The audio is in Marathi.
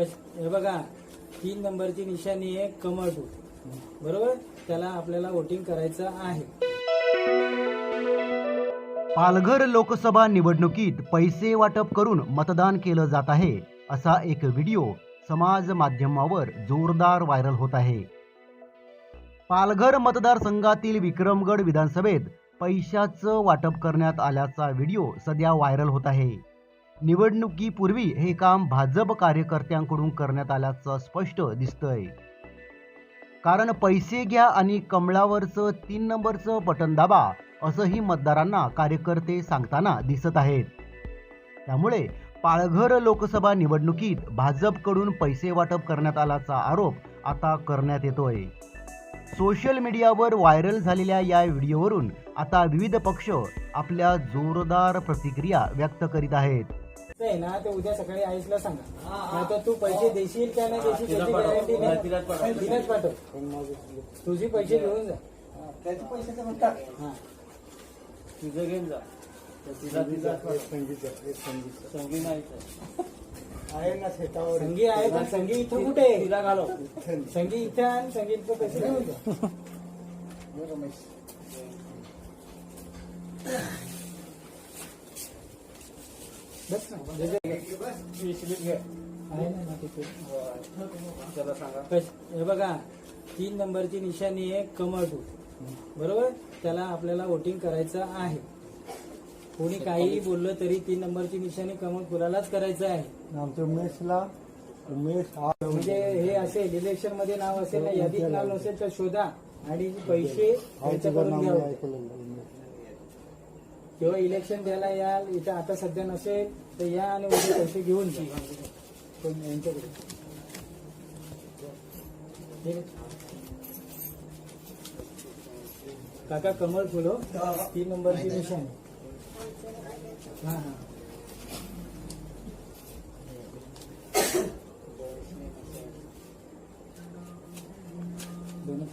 कश- हे बघा तीन नंबरची निशाणी आहे कमळ बरोबर? त्याला आपल्याला वोटिंग करायचं आहे. पालघर लोकसभा निवडणुकीत पैसे वाटप करून मतदान केलं जात आहे असा एक व्हिडिओ समाज माध्यमावर जोरदार व्हायरल होत आहे. पालघर मतदारसंघातील विक्रमगड विधानसभेत पैशाचं वाटप करण्यात आल्याचा व्हिडिओ सध्या व्हायरल होत आहे. निवडणुकीपूर्वी हे काम भाजप कार्यकर्त्यांकडून करण्यात आल्याचं स्पष्ट दिसतंय. कारण पैसे घ्या आणि कमळावरचं तीन नंबरचं बटन दाबा असंही मतदारांना कार्यकर्ते सांगताना दिसत आहेत. त्यामुळे पाळघर लोकसभा निवडणुकीत भाजपकडून पैसे वाटप करण्यात आल्याचा आरोप आता करण्यात येतोय. सोशल मीडियावर व्हायरल झालेल्या या व्हिडिओवरून आता विविध पक्ष आपल्या जोरदार प्रतिक्रिया व्यक्त करीत आहेत. ते आहे ना ते उद्या सकाळी आईसला सांगा. तर तू पैसे देशील का नाही देशील त्याची गॅरंटी नाही. तिलाच पाठव. तुझे पैसे घेऊन जा. त्याचे पैशाचं म्हणतात हा. तुझं घेऊन जा. संगी नाही आहे ना शेतावर. संगी आहे पण संगी इथं कुठे? आहे? तिला घालो संगी इथे आणि संगी इथं पैसे घेऊन जा. रमेश बस हे बघा तीन नंबरची निशाणी आहे कमळ टू बरोबर? त्याला आपल्याला वोटिंग करायचं आहे. कोणी काहीही बोललं तरी तीन नंबरची निशाणी कमळ फुलालाच करायचं आहे. आमच्या उमेशला उमेश म्हणजे हे असेल इलेक्शनमध्ये नाव असेल ना यादीत नाव नसेल तर शोधा आणि पैसे त्यांच्याकडून घ्या किंवा इलेक्शन द्यायला याल इथं आता सध्या नसेल तर या आणि उद्या पैसे घेऊन यांच्याकडे ठीक आहे. काका कमळ फुलो तीन नंबरची निशाणी. हा हा. दोन.